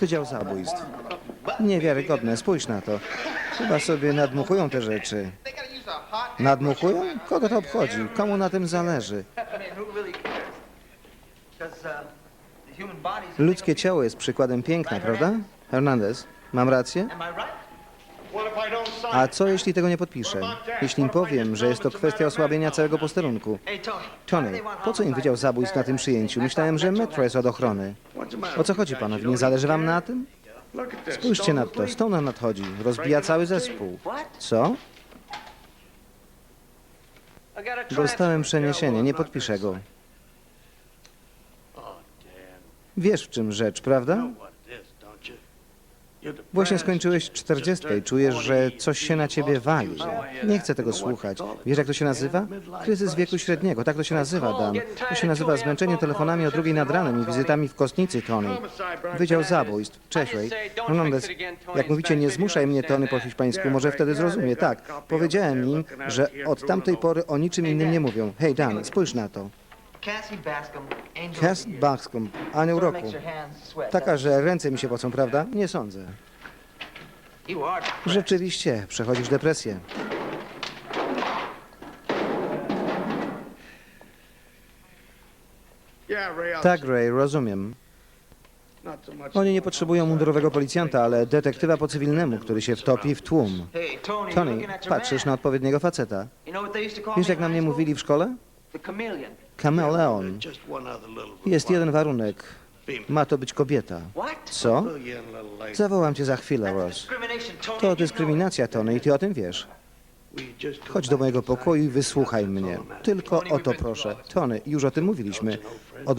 Wydział Zabójstw. Niewiarygodne, spójrz na to. Chyba sobie nadmuchują te rzeczy. Nadmuchują? Kogo to obchodzi? Komu na tym zależy? Ludzkie ciało jest przykładem piękna, prawda? Hernandez, mam rację? A co jeśli tego nie podpiszę? Jeśli im powiem, że jest to kwestia osłabienia całego posterunku? Tony, po co im Wydział Zabójstw na tym przyjęciu? Myślałem, że Metro jest od ochrony. O co chodzi panowi? Nie zależy wam na tym? Spójrzcie na to, Stone nadchodzi. Rozbija cały zespół. Co? Dostałem przeniesienie, nie podpiszę go. Wiesz w czym rzecz, prawda? Właśnie skończyłeś 40 i czujesz, że coś się na ciebie wali. Nie chcę tego słuchać. Wiesz jak to się nazywa? Kryzys wieku średniego, tak to się nazywa, Dan. To się nazywa zmęczenie telefonami o drugiej nad ranem i wizytami w kostnicy, Tony. Wydział Zabójstw. Cześć, Ray. Hernandez, jak mówicie, nie zmuszaj mnie, Tony, po hiszpańsku, może wtedy zrozumie. Tak, powiedziałem im, że od tamtej pory o niczym innym nie mówią. Hej, Dan, spójrz na to. Cass Bascom, anioł roku. Taka, że ręce mi się pocą, prawda? Nie sądzę. Rzeczywiście, przechodzisz depresję. Tak, Ray, rozumiem. Oni nie potrzebują mundurowego policjanta, ale detektywa po cywilnemu, który się wtopi w tłum. Tony, patrzysz na odpowiedniego faceta. Wiesz, jak na mnie mówili w szkole? Kameleon. Jest jeden warunek. Ma to być kobieta. Co? Zawołam cię za chwilę, Ross. To dyskryminacja, Tony, i ty o tym wiesz. Chodź do mojego pokoju i wysłuchaj mnie. Tylko o to proszę. Tony, już o tym mówiliśmy.